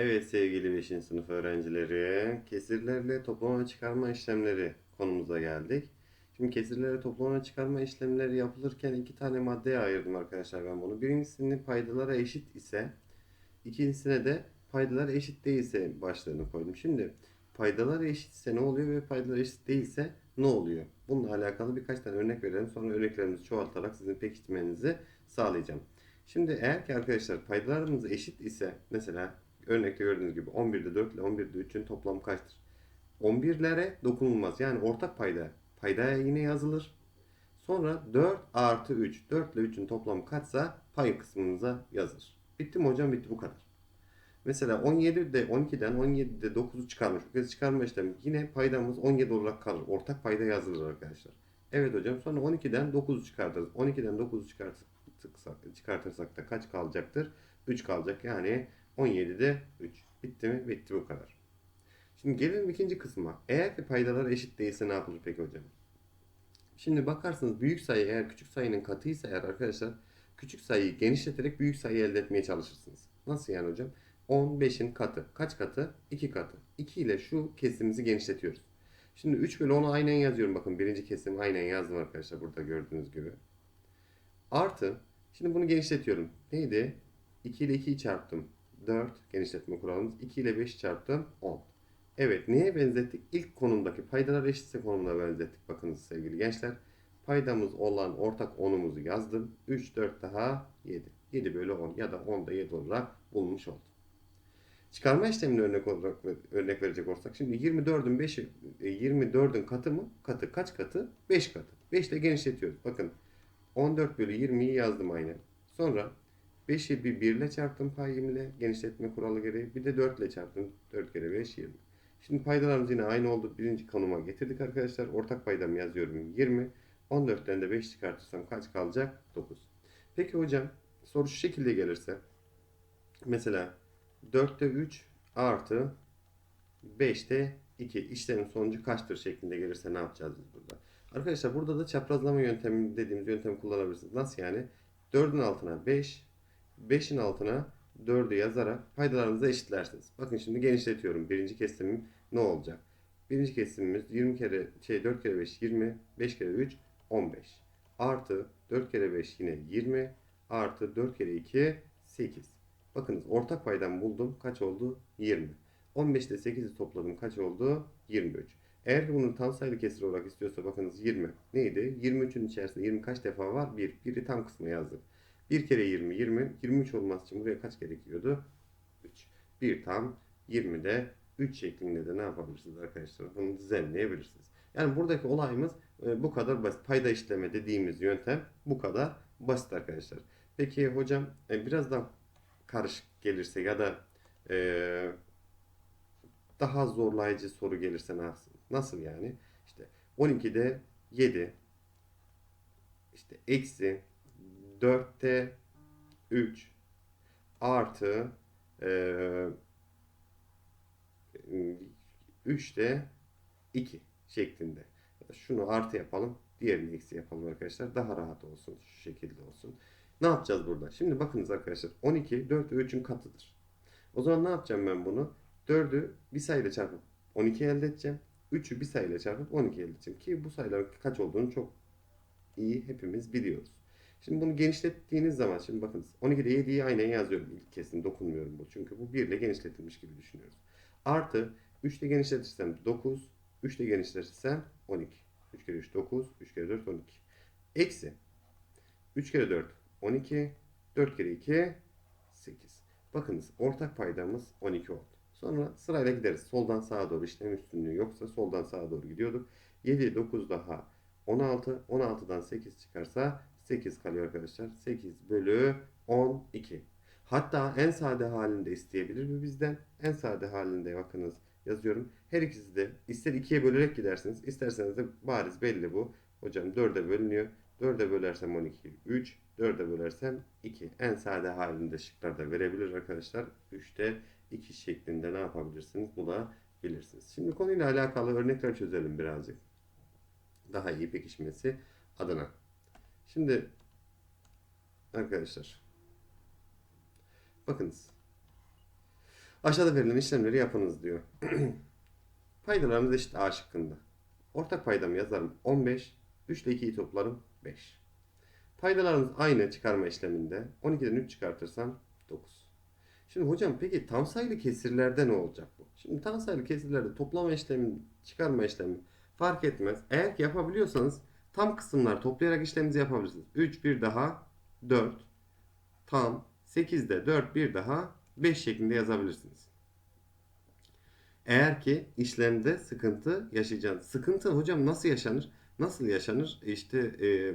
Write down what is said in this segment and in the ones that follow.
Evet sevgili 5. sınıf öğrencileri, kesirlerle toplama çıkarma işlemleri konumuza geldik. Şimdi kesirlerle toplama çıkarma işlemleri yapılırken iki tane maddeye ayırdım arkadaşlar ben bunu. Birincisini paydalara eşit ise, ikincisine de paydalar eşit değilse başlığını koydum. Şimdi paydalar eşitse ne oluyor ve paydalar eşit değilse ne oluyor? Bununla alakalı birkaç tane örnek verelim. Sonra örneklerimizi çoğaltarak sizin pekiştirmenizi sağlayacağım. Şimdi eğer ki arkadaşlar paydalarımız eşit ise mesela örnekte gördüğünüz gibi 11'de 4 ile 11'de 3'ün toplamı kaçtır? 11'lere dokunulmaz. Yani ortak payda. Paydaya yine yazılır. Sonra 4 artı 3. 4 ile 3'ün toplamı kaçsa pay kısmınıza yazılır. Bitti mi hocam? Bitti bu kadar. Mesela 17'de 12'den 17'de 9'u çıkarmış. Bu kez çıkarma işlemi. Yine paydamız 17 olarak kalır. Ortak payda yazılır arkadaşlar. Evet hocam. Sonra 12'den 9'u çıkartırız. 12'den 9'u çıkartırsak, çıkartırsak da kaç kalacaktır? 3 kalacak. Yani 17'de 3. Bitti mi? Bitti bu kadar. Şimdi gelelim ikinci kısma. Eğer ki paydalar eşit değilse ne yapılır peki hocam? Şimdi bakarsınız büyük sayı eğer küçük sayının katıysa eğer arkadaşlar küçük sayıyı genişleterek büyük sayı elde etmeye çalışırsınız. Nasıl yani hocam? 15'in katı. Kaç katı? 2 katı. 2 ile şu kesimimizi genişletiyoruz. Şimdi 3 bölü 10'u aynen yazıyorum. Bakın birinci kesim aynen yazdım arkadaşlar burada gördüğünüz gibi. Artı. Şimdi bunu genişletiyorum. Neydi? 2 ile 2'yi çarptım. 4 genişletme kuralımız. 2 ile 5 çarptım 10. Evet neye benzettik? İlk konumdaki paydalar eşitse konumuna benzettik. Bakınız sevgili gençler. Paydamız olan ortak 10'umuzu yazdım. 3, 4 daha 7. 7 bölü 10 ya da 10'da 7 olarak bulmuş oldum. Çıkarma işlemini örnek olarak örnek verecek olursak şimdi 24'ün 5'i 24'ün katı mı? Katı. Kaç katı? 5 katı. 5 ile genişletiyoruz. Bakın 14 bölü 20'yi yazdım aynen. Sonra 5'i bir 1 ile çarptım payimle genişletme kuralı gereği. Bir de 4 ile çarptım. 4 kere 5 20. Şimdi paydalarımız yine aynı oldu. Birinci konuma getirdik arkadaşlar. Ortak paydamı yazıyorum 20. 14'ten de 5 çıkartırsam kaç kalacak? 9. Peki hocam soru şu şekilde gelirse. Mesela 4'te 3 artı 5'te 2 işlemin sonucu kaçtır şeklinde gelirse ne yapacağız biz burada? Arkadaşlar burada da çaprazlama yöntemi dediğimiz yöntemi kullanabilirsiniz. Nasıl yani? 4'ün altına 5, 5'in altına 4'ü yazarak paydalarınızı eşitlersiniz. Bakın şimdi genişletiyorum. Birinci kesimim ne olacak? Birinci kesimimiz 20 kere şey 4 kere 5 20, 5 kere 3 15. Artı 4 kere 5 yine 20 artı 4 kere 2 8. Bakınız ortak paydamı buldum. Kaç oldu? 20. 15 ile 8'i topladım. Kaç oldu? 23. Eğer ki bunun tam sayılı kesir olarak istiyorsa bakınız 20. Neydi? 23'ün içerisinde 20 kaç defa var? 1. 1'i tam kısmına yazdık. 1 kere 20 20. 23 olması için buraya kaç gerekiyordu? 3. 1 tam 20'de 3 şeklinde de ne yapabilirsiniz arkadaşlar? Bunu düzenleyebilirsiniz. Yani buradaki olayımız e, bu kadar basit. Payda işleme dediğimiz yöntem bu kadar basit arkadaşlar. Peki hocam e, biraz daha karışık gelirse ya da e, daha zorlayıcı soru gelirse nasıl? Nasıl yani? İşte 12'de 7 işte eksi 4'te 3 artı e, 3'te 2 şeklinde. Şunu artı yapalım. Diğerini eksi yapalım arkadaşlar. Daha rahat olsun. Şu şekilde olsun. Ne yapacağız burada? Şimdi bakınız arkadaşlar. 12 4 ve 3'ün katıdır. O zaman ne yapacağım ben bunu? 4'ü bir sayıyla çarpıp 12 elde edeceğim. 3'ü bir sayıyla çarpıp 12 elde edeceğim. Ki bu sayıların kaç olduğunu çok iyi hepimiz biliyoruz. Şimdi bunu genişlettiğiniz zaman şimdi bakınız 12'de 7'yi aynen yazıyorum. İlk kesin dokunmuyorum bu. Çünkü bu 1 ile genişletilmiş gibi düşünüyoruz. Artı 3 ile genişletirsem 9, 3 ile genişletirsem 12. 3 kere 3 9, 3 kere 4 12. Eksi 3 kere 4 12, 4 kere 2 8. Bakınız ortak paydamız 12 oldu. Sonra sırayla gideriz. Soldan sağa doğru işlem üstünlüğü yoksa soldan sağa doğru gidiyorduk. 7, 9 daha 16. 16'dan 8 çıkarsa 8 kalıyor arkadaşlar. 8 bölü 12. Hatta en sade halinde isteyebilir mi bizden? En sade halinde bakınız yazıyorum. Her ikisi de ister 2'ye bölerek gidersiniz. isterseniz de bariz belli bu. Hocam 4'e bölünüyor. 4'e bölersem 12, 3. 4'e bölersem 2. En sade halinde şıklarda verebilir arkadaşlar. 3'te 2 şeklinde ne yapabilirsiniz? Bulabilirsiniz. Şimdi konuyla alakalı örnekler çözelim birazcık. Daha iyi pekişmesi adına. Şimdi arkadaşlar bakınız. Aşağıda verilen işlemleri yapınız diyor. Paydalarımız eşit A şıkkında. Ortak paydamı yazarım 15. 3 ile 2'yi toplarım 5. Paydalarımız aynı çıkarma işleminde. 12'den 3 çıkartırsam 9. Şimdi hocam peki tam sayılı kesirlerde ne olacak bu? Şimdi tam sayılı kesirlerde toplama işlemi, çıkarma işlemi fark etmez. Eğer ki yapabiliyorsanız tam kısımlar toplayarak işleminizi yapabilirsiniz. 3 bir daha 4 tam 8'de 4 bir daha 5 şeklinde yazabilirsiniz. Eğer ki işlemde sıkıntı yaşayacaksınız. Sıkıntı hocam nasıl yaşanır? Nasıl yaşanır? İşte e,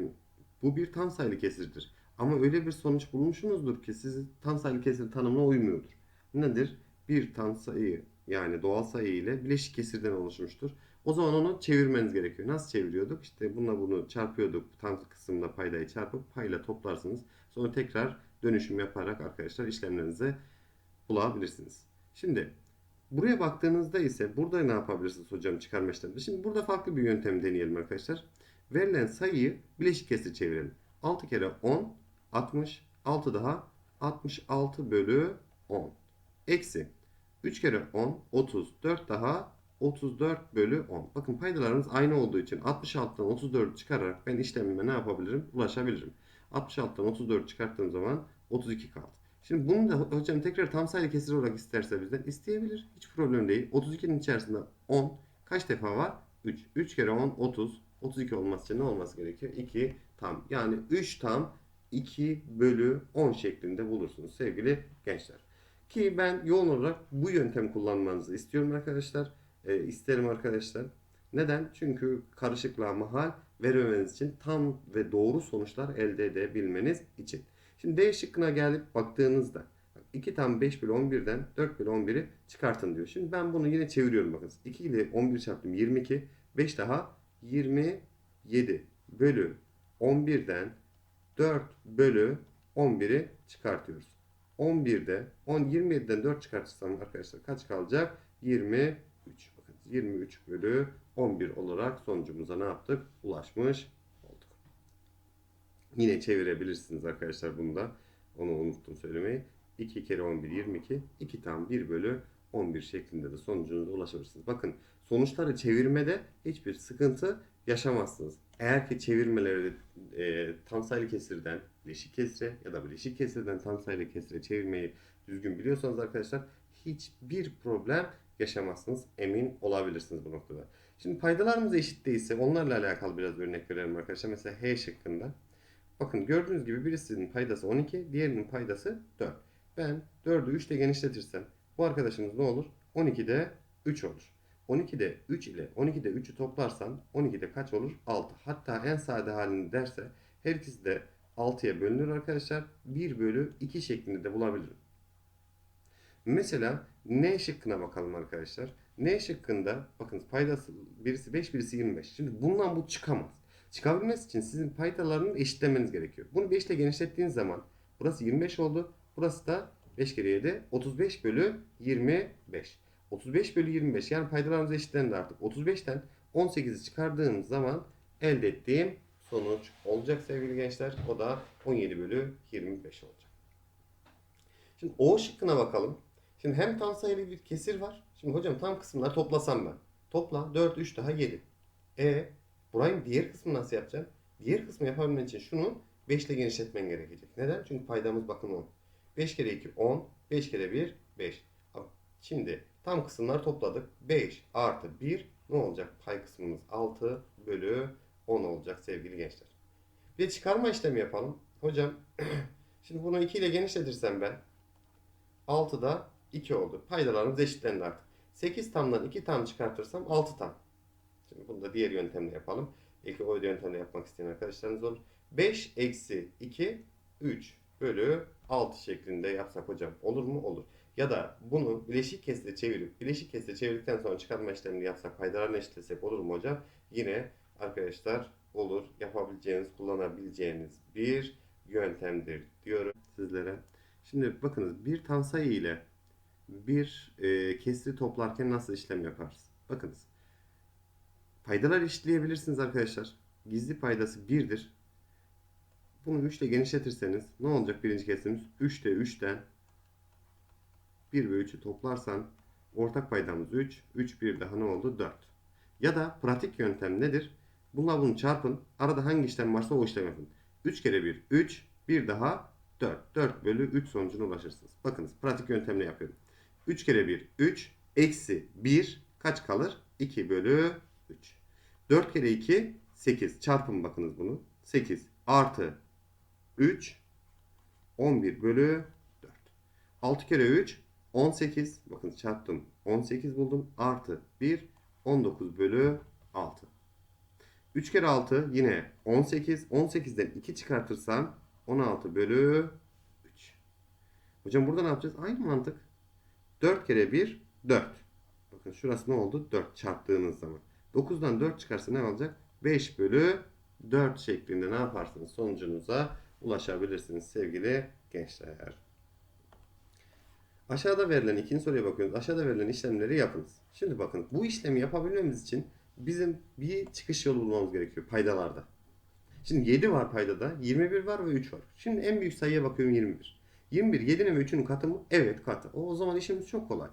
bu bir tam sayılı kesirdir. Ama öyle bir sonuç bulmuşsunuzdur ki sizi tam sayılı kesir tanımına uymuyordur. Nedir? Bir tam sayı yani doğal sayı ile bileşik kesirden oluşmuştur. O zaman onu çevirmeniz gerekiyor. Nasıl çeviriyorduk? İşte bununla bunu çarpıyorduk. Tam kısımda paydayı çarpıp payla toplarsınız. Sonra tekrar dönüşüm yaparak arkadaşlar işlemlerinize bulabilirsiniz. Şimdi buraya baktığınızda ise burada ne yapabilirsiniz hocam çıkarma işleminde? Şimdi burada farklı bir yöntem deneyelim arkadaşlar. Verilen sayıyı bileşik kesir çevirelim. 6 kere 10 60 6 daha 66 bölü 10 eksi 3 kere 10 30 4 daha 34 bölü 10. Bakın paydalarımız aynı olduğu için 66'dan 34 çıkararak ben işlemime ne yapabilirim? Ulaşabilirim. 66'dan 34 çıkarttığım zaman 32 kaldı. Şimdi bunu da hocam tekrar tam sayılı kesir olarak isterse bizden isteyebilir. Hiç problem değil. 32'nin içerisinde 10 kaç defa var? 3. 3 kere 10 30. 32 olması için ne olması gerekiyor? 2 tam. Yani 3 tam 2 bölü 10 şeklinde bulursunuz sevgili gençler. Ki ben yoğun olarak bu yöntem kullanmanızı istiyorum arkadaşlar. E, isterim arkadaşlar. Neden? Çünkü karışıklığa mahal vermemeniz için tam ve doğru sonuçlar elde edebilmeniz için. Şimdi D şıkkına gelip baktığınızda 2 tam 5 bölü 11'den 4 bölü 11'i çıkartın diyor. Şimdi ben bunu yine çeviriyorum bakın. 2 ile 11 çarptım 22. 5 daha 27 bölü 11'den 4 bölü 11'i çıkartıyoruz. 11'de 10 27'den 4 çıkartırsam arkadaşlar kaç kalacak? 23. Bakın 23 bölü 11 olarak sonucumuza ne yaptık? Ulaşmış olduk. Yine çevirebilirsiniz arkadaşlar bunu da. Onu unuttum söylemeyi. 2 kere 11 22. 2 tam 1 bölü 11 şeklinde de sonucunuza ulaşabilirsiniz. Bakın sonuçları çevirmede hiçbir sıkıntı yaşamazsınız. Eğer ki çevirmeleri e, tam sayılı kesirden bileşik kesire ya da bileşik kesirden tam sayılı kesire çevirmeyi düzgün biliyorsanız arkadaşlar hiçbir problem yaşamazsınız. Emin olabilirsiniz bu noktada. Şimdi paydalarımız eşit değilse onlarla alakalı biraz örnek verelim arkadaşlar. Mesela H şıkkında. Bakın gördüğünüz gibi birisinin paydası 12, diğerinin paydası 4. Ben 4'ü 3 ile genişletirsem bu arkadaşımız ne olur? 12'de 3 olur. 12'de 3 ile 12'de 3'ü toplarsam 12'de kaç olur? 6. Hatta en sade halini derse her ikisi de 6'ya bölünür arkadaşlar. 1 bölü 2 şeklinde de bulabilirim. Mesela N şıkkına bakalım arkadaşlar. N şıkkında bakın paydası birisi 5 birisi 25. Şimdi bundan bu çıkamaz. Çıkabilmesi için sizin paydalarını eşitlemeniz gerekiyor. Bunu 5 ile genişlettiğiniz zaman burası 25 oldu. Burası da 5 kere 7 35 bölü 25. 35 bölü 25 yani paydalarımız eşitlendi artık. 35'ten 18'i çıkardığım zaman elde ettiğim sonuç olacak sevgili gençler. O da 17 bölü 25 olacak. Şimdi O şıkkına bakalım. Şimdi hem tam sayılı bir kesir var. Şimdi hocam tam kısımları toplasam ben. Topla 4, 3 daha 7. E burayın diğer kısmını nasıl yapacağım? Diğer kısmı yapabilmen için şunu 5 ile genişletmen gerekecek. Neden? Çünkü paydamız bakın 10. 5 kere 2 10. 5 kere 1 5. Şimdi tam kısımları topladık. 5 artı 1 ne olacak? Pay kısmımız 6 bölü 10 olacak sevgili gençler. Bir çıkarma işlemi yapalım. Hocam şimdi bunu 2 ile genişletirsem ben 6'da 2 oldu. Paydalarımız eşitlendi artık. 8 tamdan 2 tam çıkartırsam 6 tam. Şimdi bunu da diğer yöntemle yapalım. İlk o yöntemle yapmak isteyen arkadaşlarınız olur. 5 eksi 2 3 bölü 6 şeklinde yapsak hocam olur mu? Olur. Ya da bunu bileşik kesre çevirip bileşik kesre çevirdikten sonra çıkarma işlemini yapsak paydalarını eşitlesek olur mu hocam? Yine arkadaşlar olur. Yapabileceğiniz, kullanabileceğiniz bir yöntemdir diyorum sizlere. Şimdi bakınız bir tam sayı ile bir e, kesri toplarken nasıl işlem yaparız? Bakınız. Paydalar eşitleyebilirsiniz arkadaşlar. Gizli paydası 1'dir. Bunu 3 ile genişletirseniz ne olacak birinci kesrimiz? 3'te 3'ten 1 ve 3'ü toplarsan ortak paydamız 3. 3 bir daha ne oldu? 4. Ya da pratik yöntem nedir? Bunlar bunu çarpın. Arada hangi işlem varsa o işlem yapın. 3 kere 1 3. Bir daha 4. 4 bölü 3 sonucuna ulaşırsınız. Bakınız pratik yöntemle yapıyorum. 3 kere 1 3. Eksi 1 kaç kalır? 2 bölü 3. 4 kere 2 8. Çarpın bakınız bunu. 8 artı 3 11 bölü 4. 6 kere 3 18. Bakın çarptım. 18 buldum. Artı 1 19 bölü 6. 3 kere 6 yine 18. 18'den 2 çıkartırsam 16 bölü 3. Hocam burada ne yapacağız? Aynı mantık. 4 kere 1 4. Bakın şurası ne oldu? 4 çarptığınız zaman. 9'dan 4 çıkarsa ne olacak? 5 bölü 4 şeklinde ne yaparsınız? Sonucunuza ulaşabilirsiniz sevgili gençler. Aşağıda verilen ikinci soruya bakıyoruz. Aşağıda verilen işlemleri yapınız. Şimdi bakın bu işlemi yapabilmemiz için bizim bir çıkış yolu bulmamız gerekiyor paydalarda. Şimdi 7 var paydada, 21 var ve 3 var. Şimdi en büyük sayıya bakıyorum 21. 21 7'nin ve 3'ünün katı mı? Evet katı. O, o zaman işimiz çok kolay.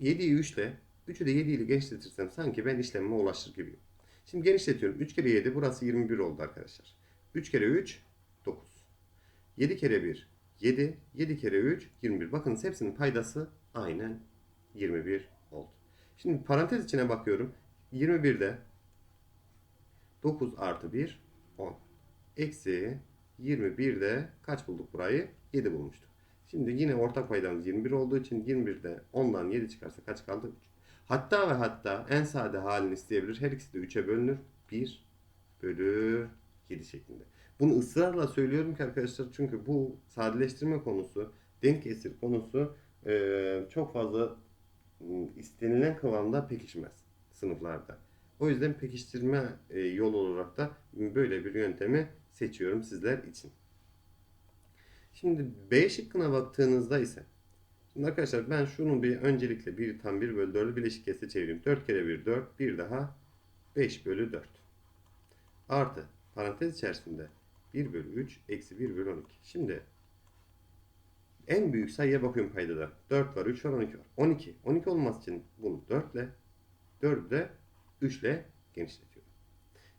7'yi 3 ile 3'ü de 7 ile genişletirsem sanki ben işlemime ulaştır gibiyim. Şimdi genişletiyorum. 3 kere 7 burası 21 oldu arkadaşlar. 3 kere 3 9. 7 kere 1 7. 7 kere 3 21. Bakınız hepsinin paydası aynen 21 oldu. Şimdi parantez içine bakıyorum. 21'de 9 artı 1 10. Eksi 21'de kaç bulduk burayı? 7 bulmuştuk. Şimdi yine ortak paydamız 21 olduğu için 21'de 10'dan 7 çıkarsa kaç kaldı? 3. Hatta ve hatta en sade halini isteyebilir. Her ikisi de 3'e bölünür. 1 bölü 7 şeklinde. Bunu ısrarla söylüyorum ki arkadaşlar çünkü bu sadeleştirme konusu, denk kesir konusu çok fazla ım, istenilen kıvamda pekişmez sınıflarda. O yüzden pekiştirme e, yolu olarak da böyle bir yöntemi seçiyorum sizler için. Şimdi B şıkkına baktığınızda ise Şimdi arkadaşlar ben şunu bir öncelikle 1 tam 1 bölü 4'ü bileşik kese çevireyim. 4 kere 1 4 bir daha 5 bölü 4. Artı parantez içerisinde 1 bölü 3 eksi 1 bölü 12. Şimdi en büyük sayıya bakıyorum paydada. 4 var 3 var 12 var. 12. 12 olması için bunu 4 ile 4'ü de 3 ile genişletiyorum.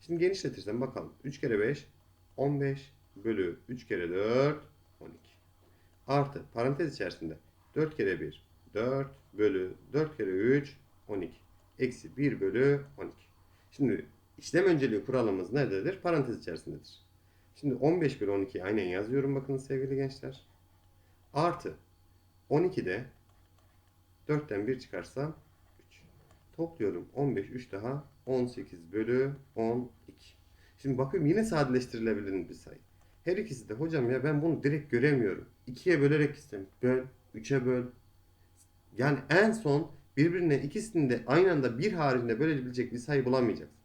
Şimdi genişletirsem bakalım. 3 kere 5 15 bölü 3 kere 4 12. Artı parantez içerisinde 4 kere 1 4 bölü 4 kere 3 12. Eksi 1 bölü 12. Şimdi işlem önceliği kuralımız nerededir? Parantez içerisindedir. Şimdi 15 bölü 12'yi aynen yazıyorum bakın sevgili gençler. Artı 12'de 4'ten 1 çıkarsam 3. Topluyorum 15 3 daha 18 bölü 12. Şimdi bakıyorum yine sadeleştirilebilir bir sayı. Her ikisi de hocam ya ben bunu direkt göremiyorum. 2'ye bölerek istem. Böl, 3'e böl. Yani en son birbirine ikisini de aynı anda bir haricinde bölebilecek bir sayı bulamayacaksın.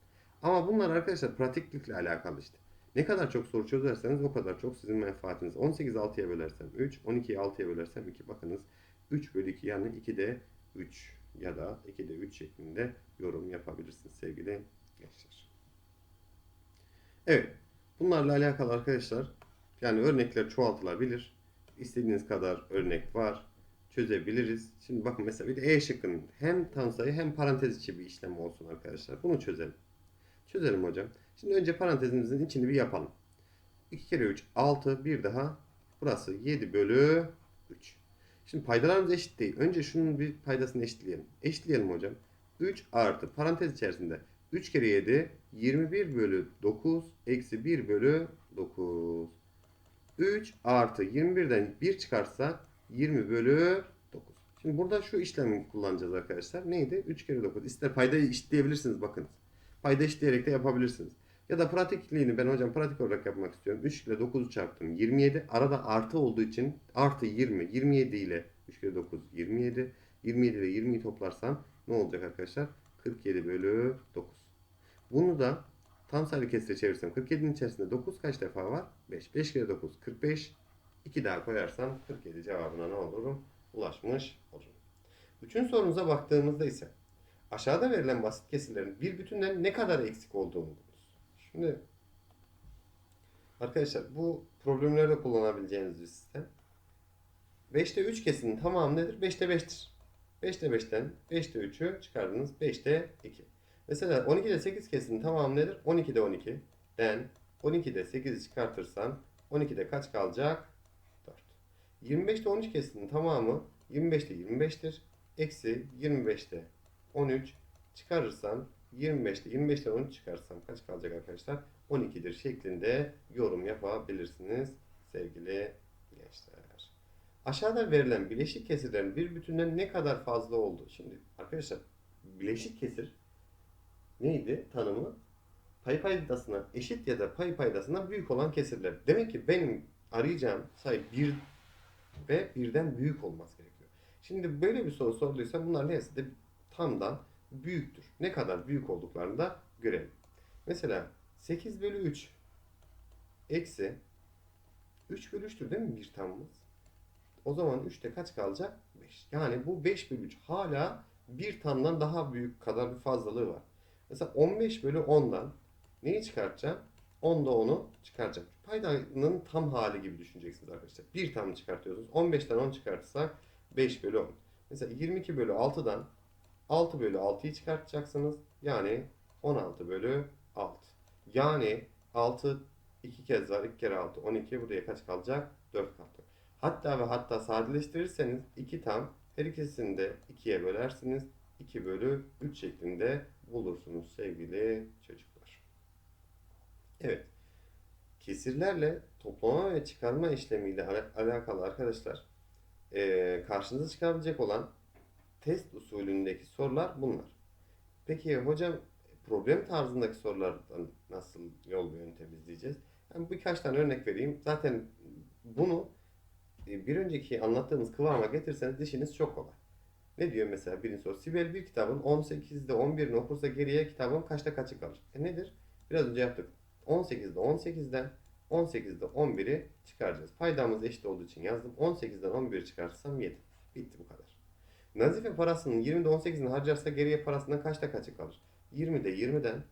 Ama bunlar arkadaşlar pratiklikle alakalı işte. Ne kadar çok soru çözerseniz o kadar çok sizin menfaatiniz. 18 6'ya bölersem 3, 12'yi 6'ya bölersem 2. Bakınız 3 bölü 2 yani 2'de 3 ya da 2'de 3 şeklinde yorum yapabilirsiniz sevgili gençler. Evet. Bunlarla alakalı arkadaşlar yani örnekler çoğaltılabilir. İstediğiniz kadar örnek var. Çözebiliriz. Şimdi bakın mesela bir de E şıkkının hem tam sayı hem parantez içi bir işlem olsun arkadaşlar. Bunu çözelim. Çözelim hocam. Şimdi önce parantezimizin içini bir yapalım. 2 kere 3 6 bir daha burası 7 bölü 3. Şimdi paydalarımız eşit değil. Önce şunun bir paydasını eşitleyelim. Eşitleyelim hocam. 3 artı parantez içerisinde 3 kere 7 21 bölü 9 eksi 1 bölü 9. 3 artı 21'den 1 çıkarsa 20 bölü 9. Şimdi burada şu işlemi kullanacağız arkadaşlar. Neydi? 3 kere 9. İster paydayı eşitleyebilirsiniz bakınız. Payda eşitleyerek de yapabilirsiniz. Ya da pratikliğini ben hocam pratik olarak yapmak istiyorum. 3 ile 9'u çarptım. 27. Arada artı olduğu için artı 20. 27 ile 3 kere 9 27. 27 ile 20'yi toplarsam ne olacak arkadaşlar? 47 bölü 9. Bunu da tam sayılı kesire çevirsem 47'nin içerisinde 9 kaç defa var? 5. 5 kere 9 45. 2 daha koyarsam 47 cevabına ne olurum? Ulaşmış olurum. Üçüncü sorumuza baktığımızda ise aşağıda verilen basit kesirlerin bir bütünden ne kadar eksik olduğunu. Şimdi arkadaşlar bu problemlerde kullanabileceğiniz bir sistem. 5'te 3 kesinin tamamı nedir? 5'te 5'tir. 5'te 5'ten 5'te 3'ü çıkardınız. 5'te 2. Mesela 12'de 8 kesinin tamamı nedir? 12'de 12'den 12'de 8'i çıkartırsan 12'de kaç kalacak? 4. 25'te 13 kesinin tamamı 25'te 25'tir. Eksi 25'te 13 çıkarırsan 25'te 25'ten 13 çıkarsam kaç kalacak arkadaşlar? 12'dir şeklinde yorum yapabilirsiniz sevgili gençler. Aşağıda verilen bileşik kesirlerin bir bütünden ne kadar fazla olduğu. Şimdi arkadaşlar bileşik kesir neydi tanımı? Pay paydasına eşit ya da pay paydasına büyük olan kesirler. Demek ki benim arayacağım sayı bir ve birden büyük olması gerekiyor. Şimdi böyle bir soru soruluysa bunlar neyse de tamdan büyüktür. Ne kadar büyük olduklarını da görelim. Mesela 8 bölü 3 eksi 3 bölü 3'tür değil mi bir tamımız? O zaman 3'te kaç kalacak? 5. Yani bu 5 bölü 3 hala bir tamdan daha büyük kadar bir fazlalığı var. Mesela 15 bölü 10'dan neyi çıkartacağım? 10'da 10'u çıkaracağım. Paydanın tam hali gibi düşüneceksiniz arkadaşlar. Bir tam çıkartıyorsunuz. 15'ten 10 çıkartırsak 5 bölü 10. Mesela 22 bölü 6'dan 6 bölü 6'yı çıkartacaksınız. Yani 16 bölü 6. Yani 6 2 kez var. 2 kere 6 12. Buraya kaç kalacak? 4 kalacak. Hatta ve hatta sadeleştirirseniz 2 tam her ikisini de 2'ye bölersiniz. 2 bölü 3 şeklinde bulursunuz sevgili çocuklar. Evet. Kesirlerle toplama ve çıkarma işlemiyle ala- alakalı arkadaşlar karşınıza çıkabilecek olan test usulündeki sorular bunlar. Peki hocam problem tarzındaki sorulardan nasıl yol ve yöntem izleyeceğiz? Ben birkaç tane örnek vereyim. Zaten bunu e, bir önceki anlattığımız kıvama getirseniz işiniz çok kolay. Ne diyor mesela birinci soru? Sibel bir kitabın 18'de 11'ini okursa geriye kitabın kaçta kaçı kalır? E nedir? Biraz önce yaptık. 18'de 18'den 18'de 11'i çıkaracağız. Paydamız eşit olduğu için yazdım. 18'den 11'i çıkartırsam 7. Bitti bu kadar. Nazife parasının 20'de 18'ini harcarsa geriye parasından kaçta kaçı kalır? 20'de 20'den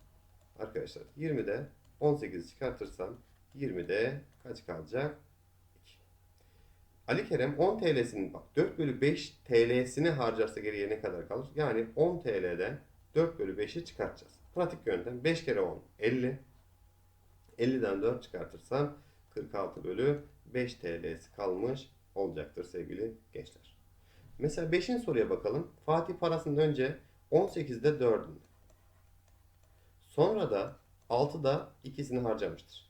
arkadaşlar 20'de 18'i çıkartırsam 20'de kaç kalacak? 2. Ali Kerem 10 TL'sinin bak 4 bölü 5 TL'sini harcarsa geriye ne kadar kalır? Yani 10 TL'den 4 bölü 5'i çıkartacağız. Pratik yöntem 5 kere 10 50. 50'den 4 çıkartırsam 46 bölü 5 TL'si kalmış olacaktır sevgili gençler. Mesela 5. soruya bakalım. Fatih parasının önce 18'de 4'ünü. Sonra da 6'da ikisini harcamıştır.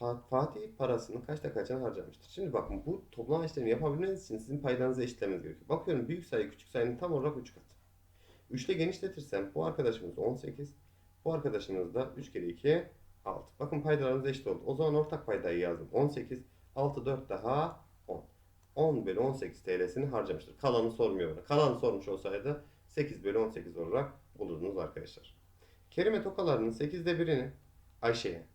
Fa- Fatih parasını kaçta kaçını harcamıştır. Şimdi bakın bu toplama işlemi yapabilmeniz için sizin paydanızı eşitlemeniz gerekiyor. Bakıyorum büyük sayı küçük sayının tam olarak 3 katı. 3 ile genişletirsem bu arkadaşımız 18. Bu arkadaşımız da 3 kere 2 6. Bakın paydalarımız eşit oldu. O zaman ortak paydayı yazdım. 18 6 4 daha 10. 10 bölü 18 TL'sini harcamıştır. Kalanı sormuyor bana. Kalanı sormuş olsaydı 8 bölü 18 olarak bulurdunuz arkadaşlar. Kerime tokalarının 8'de birini Ayşe'ye,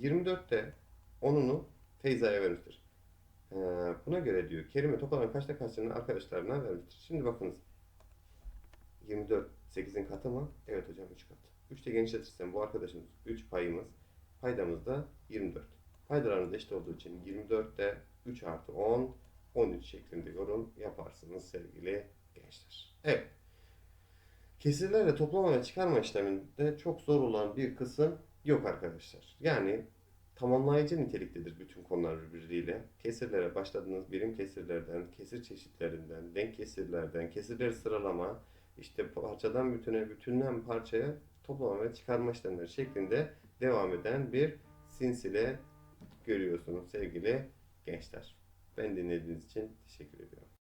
24'te 10'unu Feyza'ya vermiştir. Ee, buna göre diyor Kerime tokaların kaçta kaçını arkadaşlarına vermiştir. Şimdi bakınız. 24 8'in katı mı? Evet hocam 3 kat. 3'te genişletirsem bu arkadaşımız 3 payımız. Paydamız da 24. Paydalarımız eşit olduğu için 24'te 3 artı 10 13 şeklinde yorum yaparsınız sevgili gençler. Evet. Kesirlerle toplama ve çıkarma işleminde çok zor olan bir kısım yok arkadaşlar. Yani tamamlayıcı niteliktedir bütün konular birbiriyle. Kesirlere başladığınız birim kesirlerden, kesir çeşitlerinden, denk kesirlerden, kesirleri sıralama, işte parçadan bütüne, bütünden parçaya toplama ve çıkarma işlemleri şeklinde devam eden bir sinsile görüyorsunuz sevgili gençler. Ben dinlediğiniz için teşekkür ediyorum.